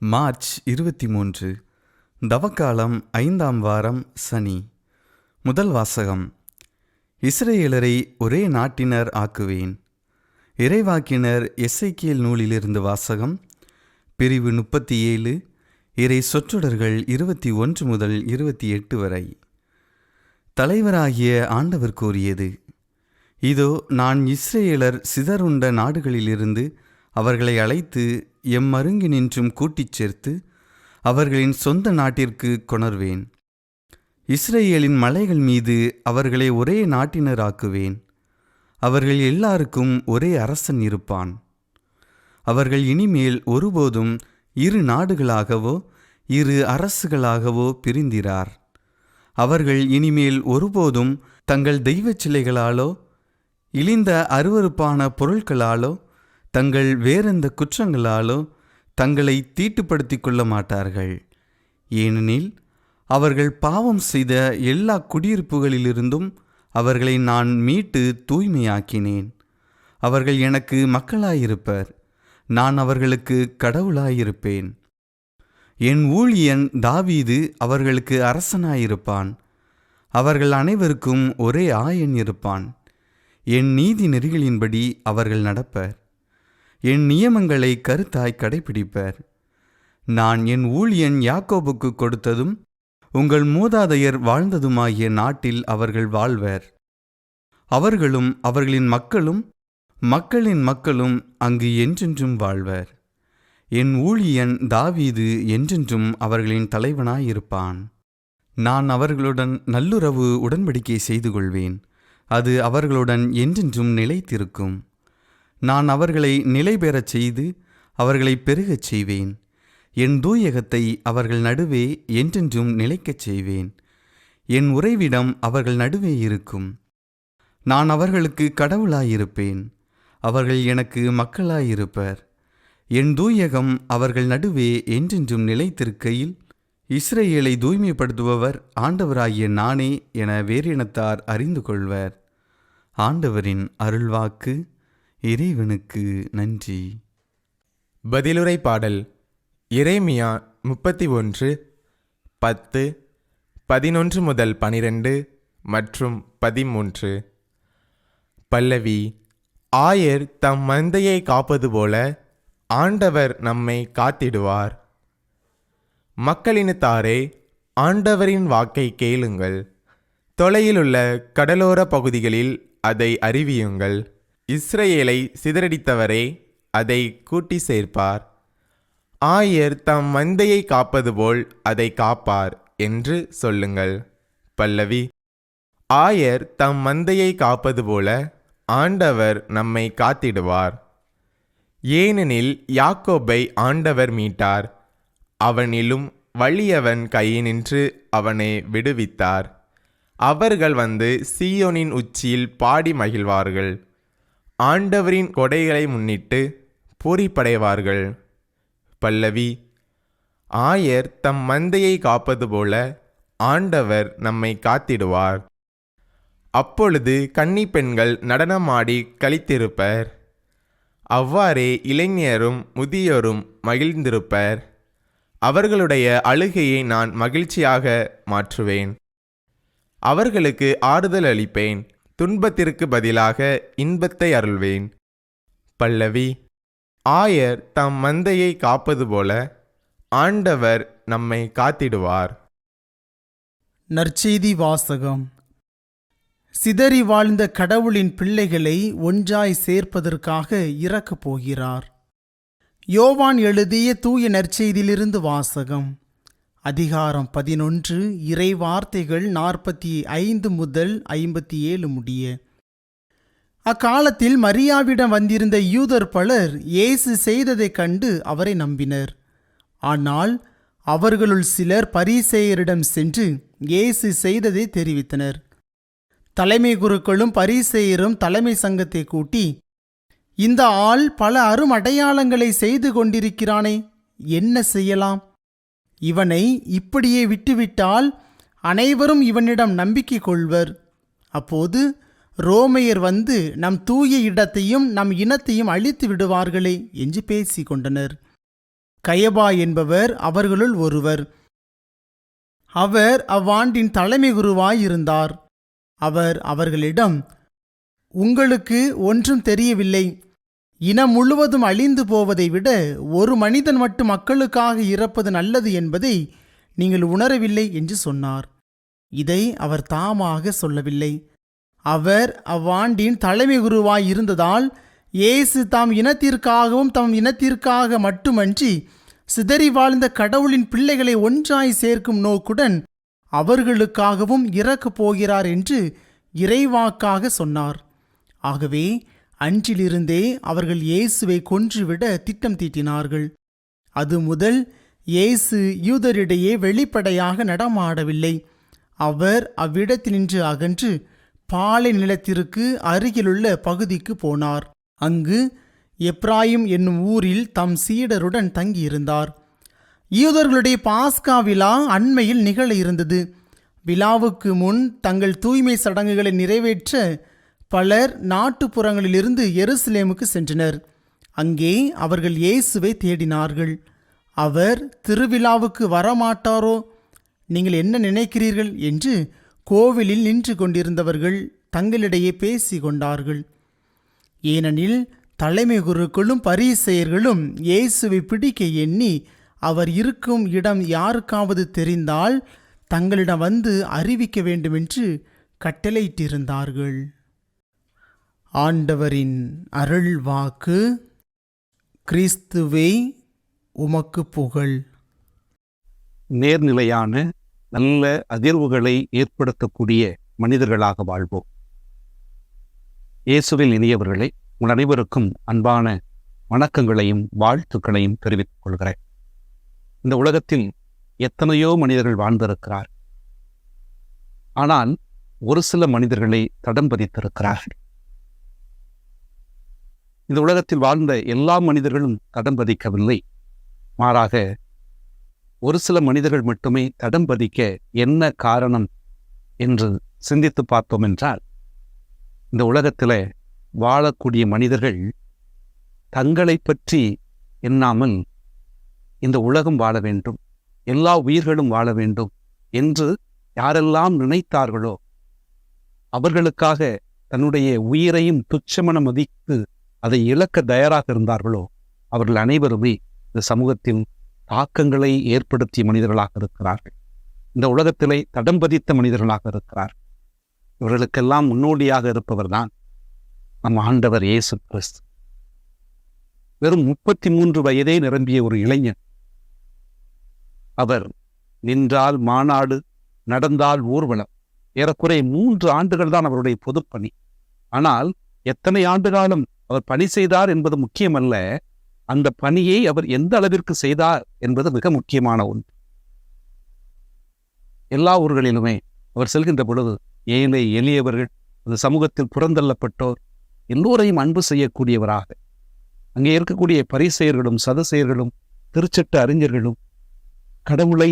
March இருபத்தி மூன்று தவக்காலம் ஐந்தாம் வாரம் சனி. முதல் வாசகம். இஸ்ரேலரை ஒரே நாட்டினர் ஆக்குவேன். இறைவாக்கினர் எஸ்ஐக்கியல் நூலிலிருந்து வாசகம். பிரிவு முப்பத்தி ஏழு இறை சொற்றொடர்கள் இருபத்தி ஒன்று முதல் இருபத்தி எட்டு வரை. தலைவராகிய ஆண்டவர் கூறியது இதோ நான் இஸ்ரேலர் சிதறுண்ட நாடுகளிலிருந்து அவர்களை அழைத்து எம்மருங்கினின்றும் கூட்டிச் சேர்த்து அவர்களின் சொந்த நாட்டிற்கு கொணர்வேன். இஸ்ரேலின் மலைகள் மீது அவர்களை ஒரே நாட்டினராக்குவேன். அவர்கள் எல்லாருக்கும் ஒரே அரசன் இருப்பான். அவர்கள் இனிமேல் ஒருபோதும் இரு நாடுகளாகவோ இரு அரசுகளாகவோ பிரிந்திரார். அவர்கள் இனிமேல் ஒருபோதும் தங்கள் தெய்வச் சிலைகளாலோ இழிந்த அருவருப்பான பொருட்களாலோ தங்கள் வேறெந்த குற்றங்களாலும் தங்களை தீட்டுப்படுத்திக் கொள்ள மாட்டார்கள். ஏனெனில் அவர்கள் பாவம் செய்த எல்லா குடியிருப்புகளிலிருந்தும் அவர்களை நான் மீட்டு தூய்மையாக்கினேன். அவர்கள் எனக்கு மக்களாயிருப்பர். நான் அவர்களுக்கு கடவுளாயிருப்பேன். என் ஊழியன் தாவீது அவர்களுக்கு அரசனாயிருப்பான். அவர்கள் அனைவருக்கும் ஒரே ஆயன் இருப்பான். என் நீதி நெறிகளின்படி அவர்கள் நடப்பர். என் நியமங்களை கருத்தாய் கடைபிடிப்பர். நான் என் ஊழியன் யாக்கோபுக்கு கொடுத்ததும் உங்கள் மூதாதையர் வாழ்ந்ததுமாகிய நாட்டில் அவர்கள் வாழ்வர். அவர்களும் அவர்களின் மக்களும் மக்களின் மக்களும் அங்கு என்றென்றும் வாழ்வர். என் ஊழியன் தாவீது என்றென்றும் அவர்களின் தலைவனாயிருப்பான். நான் அவர்களுடன் நல்லுறவு உடன்படிக்கை செய்து கொள்வேன் அது அவர்களுடன் என்றென்றும் நிலைத்திருக்கும். நான் அவர்களை நிலை பெறச் செய்து அவர்களை பெருகச் செய்வேன். என் தூயகத்தை அவர்கள் நடுவே என்றென்றும் நிலைக்கச் செய்வேன். என் உறைவிடம் அவர்கள் நடுவே இருக்கும். நான் அவர்களுக்கு கடவுளாயிருப்பேன். அவர்கள் எனக்கு மக்களாயிருப்பர். என் தூயகம் அவர்கள் நடுவே என்றென்றும் நிலைத்திருக்கையில் இஸ்ரேலை தூய்மைப்படுத்துபவர் ஆண்டவராகிய நானே என வேறினத்தார் அறிந்து கொள்வர் ஆண்டவரின் அருள்வாக்கு இறைவனுக்கு நன்றி. பதிலுரை பாடல் இறைமியா முப்பத்தி ஒன்று பத்து பதினொன்று முதல் பனிரெண்டு மற்றும் பதிமூன்று. பல்லவி ஆயர் தம் மந்தையை காப்பது போல ஆண்டவர் நம்மை காத்திடுவார். மக்களினத்தாரே ஆண்டவரின் வாக்கை கேளுங்கள். தொலையிலுள்ள கடலோர பகுதிகளில் அதை அறிவியுங்கள். இஸ்ரேலை சிதறடித்தவரே அதை கூட்டி சேர்ப்பார் ஆயர் தம் மந்தையை காப்பது போல் அதை காப்பார் என்று சொல்லுங்கள். பல்லவி ஆயர் தம் மந்தையை காப்பது போல ஆண்டவர் நம்மை காத்திடுவார். ஏனெனில் யாக்கோபை ஆண்டவர் மீட்டார். அவனிலும் வலியவன் கையினின்று அவனை விடுவித்தார். அவர்கள் வந்து சீயோனின் உச்சியில் பாடி மகிழ்வார்கள். ஆண்டவரின் கொடைகளை முன்னிட்டு பூரிப்படைவார்கள். பல்லவி ஆயர் தம் மந்தையை காப்பது போல ஆண்டவர் நம்மை காத்திடுவார். அப்பொழுது கன்னி பெண்கள் நடனமாடி கழித்திருப்பர் அவ்வாறே இளைஞரும் முதியோரும் மகிழ்ந்திருப்பர். அவர்களுடைய அழுகையை நான் மகிழ்ச்சியாக மாற்றுவேன். அவர்களுக்கு ஆறுதல் அளிப்பேன். துன்பத்திற்கு பதிலாக இன்பத்தை அருள்வேன். பல்லவி ஆயர் தம் மந்தையை காப்பது போல ஆண்டவர் நம்மை காத்திடுவார். நற்செய்தி வாசகம். சிதறி வாழ்ந்த கடவுளின் பிள்ளைகளை ஒன்றாய் சேர்ப்பதற்காக இறக்கப் போகிறார். யோவான் எழுதிய தூய நற்செய்தியிலிருந்து வாசகம். அதிகாரம் பதினொன்று இறை வார்த்தைகள் நாற்பத்தி ஐந்து முதல் ஐம்பத்தி ஏழு முடிய. அக்காலத்தில் மரியாவிடம் வந்திருந்த யூதர் பலர் இயேசு செய்ததைக் கண்டு அவரை நம்பினர். ஆனால் அவர்களுள் சிலர் பரிசேயரிடம் சென்று இயேசு செய்ததை தெரிவித்தனர். தலைமை குருக்களும் பரிசேயரும் தலைமை சங்கத்தை கூட்டி இந்த ஆள் பல அரும் அடையாளங்களை செய்து கொண்டிருக்கிறானே என்ன செய்யலாம்? இவனை இப்படியே விட்டுவிட்டால் அனைவரும் இவனிடம் நம்பிக்கை கொள்வர். அப்போது ரோமையர் வந்து நம் தூய இடத்தையும் நம் இனத்தையும் அழித்து விடுவார்களே என்று பேசிக் கொண்டனர் கயபா என்பவர் அவர்களுள் ஒருவர். அவர் அவ்வாண்டின் தலைமை குருவாயிருந்தார். அவர் அவர்களிடம் உங்களுக்கு ஒன்றும் தெரியவில்லை. இனம் முழுவதும் அழிந்து போவதை விட ஒரு மனிதன் மட்டும் மக்களுக்காக இறப்பது நல்லது என்பதை நீங்கள் உணரவில்லை என்று சொன்னார். இதை அவர் தாமாக சொல்லவில்லை. அவர் அவ்வாண்டின் தலைமை குருவாய் இருந்ததால் இயேசு தாம் இனத்திற்காகவும் தம் இனத்திற்காக மட்டுமன்றி சிதறி வாழ்ந்த கடவுளின் பிள்ளைகளை ஒன்றாய் சேர்க்கும் நோக்குடன் அவர்களுக்காகவும் இறக்கப் போகிறார் என்று இறைவாக்காக சொன்னார். ஆகவே அன்றிலிருந்தே அவர்கள் இயேசுவை கொன்றுவிட திட்டம் தீட்டினார்கள். அது முதல் இயேசு யூதரிடையே வெளிப்படையாக நடமாடவில்லை. அவர் அவ்விடத்தினின்று அகன்று பாலை நிலத்திற்கு அருகிலுள்ள பகுதிக்கு போனார். அங்கு எப்ராயிம் என்னும் ஊரில் தம் சீடருடன் தங்கியிருந்தார். யூதர்களுடைய பாஸ்கா விழா அண்மையில் நிகழ இருந்தது. விழாவுக்கு முன் தங்கள் தூய்மை சடங்குகளை நிறைவேற்ற பலர் நாட்டுப்புறங்களிலிருந்து எருசலேமுக்கு சென்றனர். அங்கே அவர்கள் இயேசுவை தேடினார்கள். அவர் திருவிழாவுக்கு வரமாட்டாரோ? நீங்கள் என்ன நினைக்கிறீர்கள்? என்று கோவிலில் நின்று கொண்டிருந்தவர்கள் தங்களிடையே பேசி கொண்டார்கள். ஏனெனில் தலைமை குருக்களும் பரிசெயர்களும் இயேசுவை பிடிக்க எண்ணி அவர் இருக்கும் இடம் யாருக்காவது தெரிந்தால் தங்களிடம் வந்து அறிவிக்க வேண்டுமென்று கட்டளையிட்டிருந்தார்கள். ஆண்டவரின் அருள் வாக்கு கிறிஸ்துவே உமக்கு புகழ். நேர்நிலையான நல்ல அதிர்வுகளை ஏற்படுத்தக்கூடிய மனிதர்களாக வாழ்வோம். இயேசுவில் இனியவர்களை உங்கள் அனைவருக்கும் அன்பான வணக்கங்களையும் வாழ்த்துக்களையும் தெரிவித்துக் கொள்கிறேன். இந்த உலகத்தில் எத்தனையோ மனிதர்கள் வாழ்ந்திருக்கிறார் ஆனால் ஒரு சில மனிதர்களை தடம் பதித்திருக்கிறார்கள். இந்த உலகத்தில் வாழ்ந்த எல்லா மனிதர்களும் தடம் பதிக்கவில்லை. மாறாக ஒரு சில மனிதர்கள் மட்டுமே தடம் பதிக்க என்ன காரணம் என்று சிந்தித்து பார்த்தோம் என்றால் இந்த உலகத்தில் வாழக்கூடிய மனிதர்கள் தங்களை பற்றி எண்ணாமல் இந்த உலகம் வாழ வேண்டும் எல்லா உயிர்களும் வாழ வேண்டும் என்று யாரெல்லாம் நினைத்தார்களோ அவர்களுக்காக தன்னுடைய உயிரையும் துச்சமன மதித்து அதை இழக்க தயாராக இருந்தார்களோ அவர்கள் அனைவருமே இந்த சமூகத்தின் தாக்கங்களை ஏற்படுத்திய மனிதர்களாக இருக்கிறார்கள். இந்த உலகத்திலே தடம் பதித்த மனிதர்களாக இருக்கிறார் இவர்களுக்கெல்லாம் முன்னோடியாக இருப்பவர்தான் நம் ஆண்டவர் இயேசு கிறிஸ்து. வெறும் முப்பத்தி மூன்று வயதே நிரம்பிய ஒரு இளைஞன். அவர் நின்றால் மாநாடு நடந்தால் ஊர்வலம். ஏறக்குறைய மூன்று ஆண்டுகள் தான் அவருடைய பொதுப்பணி. ஆனால் எத்தனை ஆண்டு காலம் அவர் பணி செய்தார் என்பது முக்கியமல்ல. அந்த பணியை அவர் எந்த அளவிற்கு செய்தார் என்பது மிக முக்கியமான ஒன்று. எல்லா ஊர்களிலுமே அவர் செல்கின்ற பொழுது ஏழை எளியவர்கள் அந்த சமூகத்தில் புறந்தள்ளப்பட்டோர் எல்லோரையும் அன்பு செய்யக்கூடியவராக. அங்கே இருக்கக்கூடிய பரிசெயர்களும் சதசெயர்களும் திருச்சட்ட அறிஞர்களும் கடவுளை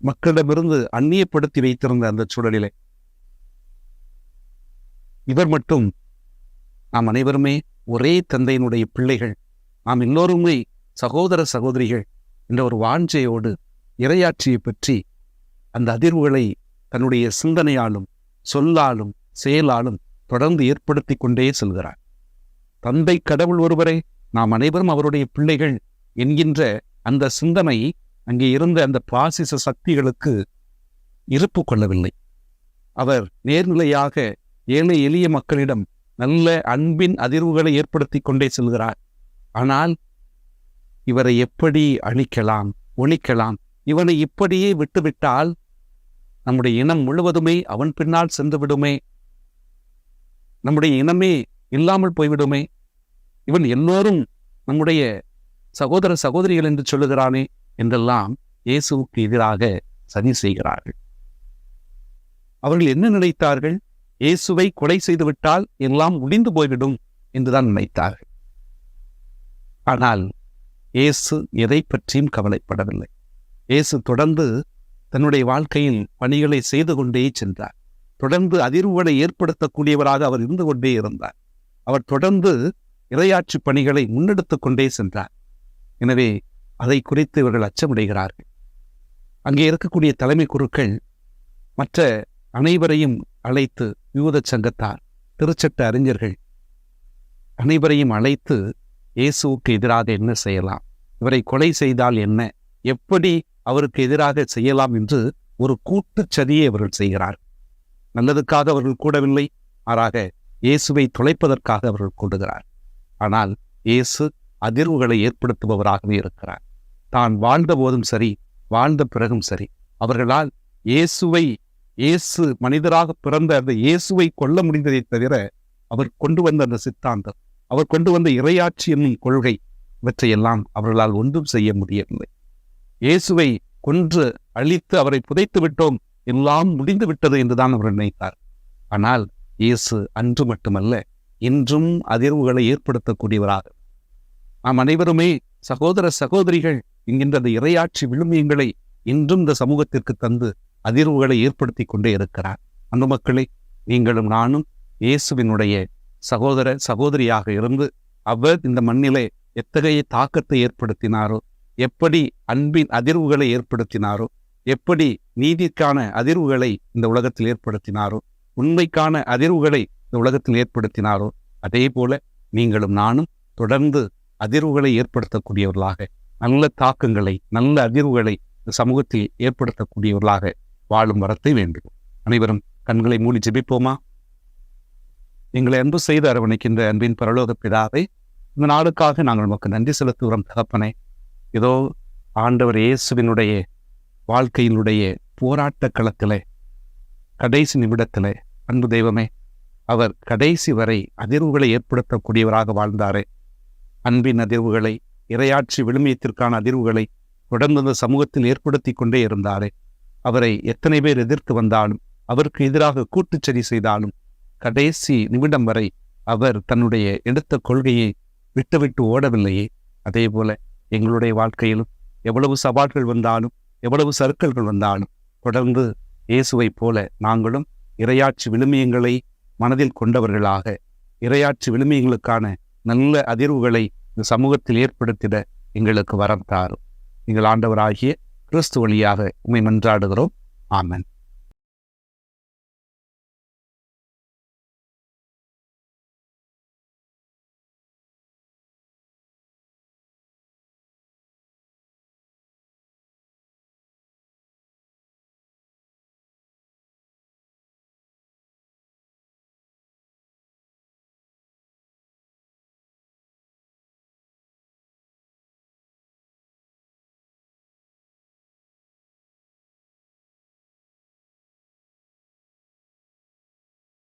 மக்களிடமிருந்து அந்நியப்படுத்தி வைத்திருந்த அந்த சூழலிலே. இவர் மட்டும் நாம் அனைவருமே ஒரே தந்தையினுடைய பிள்ளைகள். நாம் எல்லோருமே சகோதர சகோதரிகள் என்ற ஒரு வாஞ்சையோடு இரையாட்சியை பற்றி அந்த அதிர்வுகளை தன்னுடைய சிந்தனையாலும் சொல்லாலும் செயலாலும் தொடர்ந்து ஏற்படுத்தி கொண்டே செல்கிறார். தந்தை கடவுள் ஒருவரே நாம் அனைவரும் அவருடைய பிள்ளைகள் என்கின்ற அந்த சிந்தனை அங்கே இருந்த அந்த பாசிச சக்திகளுக்கு இருப்பு கொள்ளவில்லை. அவர் நேர்நிலையாக ஏழை எளிய மக்களிடம் நல்ல அன்பின் அதிர்வுகளை ஏற்படுத்தி கொண்டே செல்கிறார். ஆனால் இவரை எப்படி அழிக்கலாம் ஒழிக்கலாம்? இவனை இப்படியே விட்டுவிட்டால் நம்முடைய இனம் முழுவதுமே அவன் பின்னால் சென்று விடுமே நம்முடைய இனமே இல்லாமல் போய்விடுமே? இவன் எல்லோரும் நம்முடைய சகோதர சகோதரிகள் என்று சொல்லுகிறானே என்றெல்லாம் இயேசுவுக்கு எதிராக சதி செய்கிறார்கள். அவர்கள் என்ன நினைத்தார்கள்? இயேசுவை கொலை செய்துவிட்டால் எல்லாம் முடிந்து போய்விடும் என்றுதான் நினைத்தார்கள். ஆனால் இயேசு எதை பற்றியும் கவலைப்படவில்லை. இயேசு தொடர்ந்து தன்னுடைய வாழ்க்கையில் பணிகளை செய்து கொண்டே சென்றார். தொடர்ந்து அதிர்வுகளை ஏற்படுத்தக்கூடியவராக அவர் இருந்து கொண்டே இருந்தார். அவர் தொடர்ந்து இரையாட்சி பணிகளை முன்னெடுத்துக் கொண்டே சென்றார். எனவே அதை குறித்து இவர்கள் அச்சமடைகிறார்கள். அங்கே இருக்கக்கூடிய தலைமை குருக்கள் மற்ற அனைவரையும் அழைத்து யூத சங்கத்தார் திருச்சட்ட அறிஞர்கள் அனைவரையும் அழைத்து இயேசுவுக்கு எதிராக என்ன செய்யலாம்? இவரை கொலை செய்தால் என்ன? எப்படி அவருக்கு எதிராக செய்யலாம் என்று ஒரு கூட்டுச் சதியை அவர்கள் செய்கிறார். நல்லதுக்காக அவர்கள் கூடவில்லை மாறாக இயேசுவை தொலைப்பதற்காக அவர்கள் கூடுகிறார். ஆனால் இயேசு அதிர்வுகளை ஏற்படுத்துபவராகவே இருக்கிறார். தான் வாழ்ந்த போதும் சரி வாழ்ந்த பிறகும் சரி அவர்களால் இயேசுவை இயேசு மனிதராக பிறந்த அந்த இயேசுவை கொல்ல முடிந்ததை தவிர அவர் கொண்டு வந்த அந்த சித்தாந்தம் அவர் கொண்டு வந்த இரையாட்சி என்னும் கொள்கை இவற்றையெல்லாம் அவர்களால் ஒன்றும் செய்ய முடியவில்லை. இயேசுவை கொன்று அழித்து அவரை புதைத்து விட்டோம் எல்லாம் முடிந்து விட்டது என்றுதான் அவர் நினைத்தார். ஆனால் இயேசு அன்று மட்டுமல்ல இன்றும் அதிர்வுகளை ஏற்படுத்தக்கூடியவராக. நாம் அனைவருமே சகோதர சகோதரிகள் என்கின்ற அந்த இறையாட்சி விழுமியங்களை இன்றும் இந்த சமூகத்திற்கு தந்து அதிர்வுகளை ஏற்படுத்தி கொண்டே இருக்கிறார். அந்த மக்களை நீங்களும் நானும் இயேசுவினுடைய சகோதர சகோதரியாக இருந்து அவர் இந்த மண்ணிலே எத்தகைய தாக்கத்தை ஏற்படுத்தினாரோ எப்படி அன்பின் அதிர்வுகளை ஏற்படுத்தினாரோ எப்படி நீதிக்கான அதிர்வுகளை இந்த உலகத்தில் ஏற்படுத்தினாரோ உண்மைக்கான அதிர்வுகளை இந்த உலகத்தில் ஏற்படுத்தினாரோ அதே போல நீங்களும் நானும் தொடர்ந்து அதிர்வுகளை ஏற்படுத்தக்கூடியவர்களாக நல்ல தாக்கங்களை நல்ல அதிர்வுகளை இந்த சமூகத்தில் ஏற்படுத்தக்கூடியவர்களாக வாழும் வரத்தை வேண்டும் அனைவரும் கண்களை மூடி ஜெபிப்போமா? எங்களை அன்பு செய்து அரவணைக்கின்ற அன்பின் பரலோக பிதாவை இந்த நாளுக்காக நாங்கள் நமக்கு நன்றி செலுத்துகிறோம் தகப்பனே. இதோ ஆண்டவர் இயேசுவினுடைய வாழ்க்கையினுடைய போராட்ட களத்திலே கடைசி நிமிடத்திலே அன்பு தெய்வமே அவர் கடைசி வரை அதிர்வுகளை ஏற்படுத்தக்கூடியவராக வாழ்ந்தாரே. அன்பின் அதிர்வுகளை இரையாட்சி விழுமியத்திற்கான அதிர்வுகளை தொடர்ந்து சமூகத்தில் ஏற்படுத்தி கொண்டே இருந்தாரே. அவரை எத்தனை பேர் எதிர்த்து வந்தாலும் அவருக்கு எதிராக கூட்டுச்சதி செய்தாலும் கடைசி நிமிடம் வரை அவர் தன்னுடைய எடுத்த கொள்கையை விட்டுவிட்டு ஓடவில்லையே. அதே போல எங்களுடைய வாழ்க்கையிலும் எவ்வளவு சவால்கள் வந்தாலும் எவ்வளவு சறுக்கல்கள் வந்தாலும் தொடர்ந்து இயேசுவைப் போல நாங்களும் இரையாட்சி விழுமியங்களை மனதில் கொண்டவர்களாக இரையாட்சி விழுமியங்களுக்கான நல்ல அதிர்வுகளை இந்த சமூகத்தில் ஏற்படுத்திட எங்களுக்கு வரம் தாரும். எங்கள் ஆண்டவராகிய கிறிஸ்து வழியாக உண்மை மன்றாடுகிறோம். ஆமன்.